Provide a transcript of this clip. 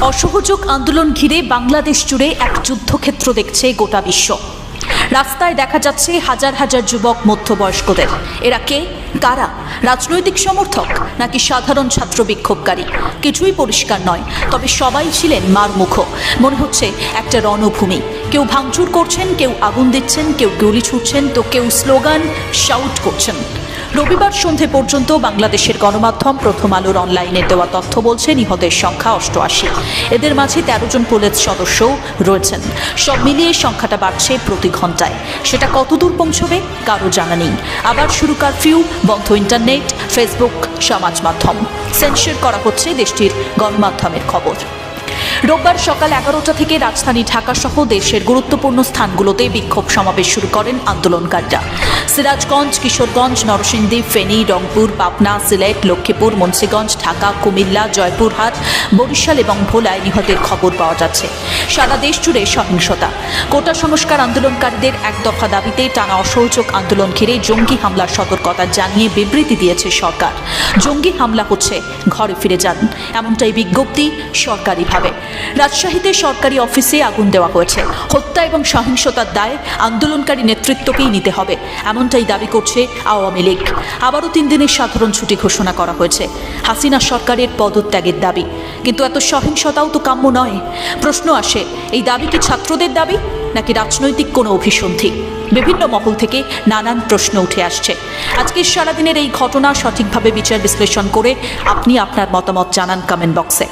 অসহযোগ আন্দোলন ঘিরে বাংলাদেশ জুড়ে এক যুদ্ধক্ষেত্র দেখছে গোটা বিশ্ব। রাস্তায় দেখা যাচ্ছে হাজার হাজার যুবক মধ্যবয়স্কদের। এরা কে? কারা? রাজনৈতিক সমর্থক নাকি সাধারণ ছাত্র বিক্ষোভকারী? কিছুই পরিষ্কার নয়, তবে সবাই ছিলেন মারমুখ। মনে হচ্ছে একটা রণভূমি। কেউ ভাঙচুর করছেন, কেউ আগুন দিচ্ছেন, কেউ গুলি ছুটছেন তো কেউ স্লোগান শাউট করছেন। রবিবার সন্ধে পর্যন্ত বাংলাদেশের গণমাধ্যম প্রথম আলোর অনলাইনে দেওয়া তথ্য বলছে, নিহতের সংখ্যা অষ্টআশি। এদের মাঝে তেরো জন পুলিশ সদস্যও রয়েছেন। সব মিলিয়ে সংখ্যাটা বাড়ছে প্রতি ঘন্টায়। সেটা কতদূর পৌঁছবে, কারও জানা নেই। আবার শুরু কারফিউ, বন্ধ ইন্টারনেট, ফেসবুক, সমাজ মাধ্যম। সেন্সর করা হচ্ছে দেশটির গণমাধ্যমের খবর। রোববার সকাল এগারোটা থেকে রাজধানী ঢাকা সহ দেশের গুরুত্বপূর্ণ স্থানগুলোতে বিক্ষোভ সমাবেশ শুরু করেন আন্দোলনকারীরা। সিরাজগঞ্জ, কিশোরগঞ্জ, নরসিংদী, ফেনী, রংপুর, পাবনা, সিলেট, লক্ষ্মীপুর, মুন্সীগঞ্জ, ঢাকা, কুমিল্লা, জয়পুরহাট, বরিশাল এবং ভোলায় নিহতের খবর পাওয়া যাচ্ছে। সারা দেশ জুড়ে সহিংসতা। কোটা সংস্কার আন্দোলনকারীদের এক দফা দাবিতে টানা অসহযোগ আন্দোলন ঘিরে জঙ্গি হামলার সতর্কতা জানিয়ে বিবৃতি দিয়েছে সরকার। জঙ্গি হামলা হচ্ছে, ঘরে ফিরে যান। এমনটাই বিজ্ঞপ্তি সরকারিভাবে। রাজশাহীতে সরকারি অফিসে আগুন দেওয়া হয়েছে। হত্যা এবং সহিংসতার দায় আন্দোলনকারী নেতৃত্বকেই নিতে হবে। এমনটাই দাবি করছে আওয়ামী লীগ। আবারও তিন দিনের সাধারণ ছুটি ঘোষণা করা হয়েছে। হাসিনা সরকারের পদত্যাগের দাবি। কিন্তু এত সহিংসতাও তো কাম্য নয়। প্রশ্ন আসে, এই দাবি কি ছাত্রদের দাবি, নাকি রাজনৈতিক কোনো অভিসন্ধি? বিভিন্ন মহল থেকে নানান প্রশ্ন উঠে আসছে। আজকের সারাদিনের এই ঘটনা সঠিকভাবে বিচার বিশ্লেষণ করে আপনি আপনার মতামত জানান কমেন্ট বক্সে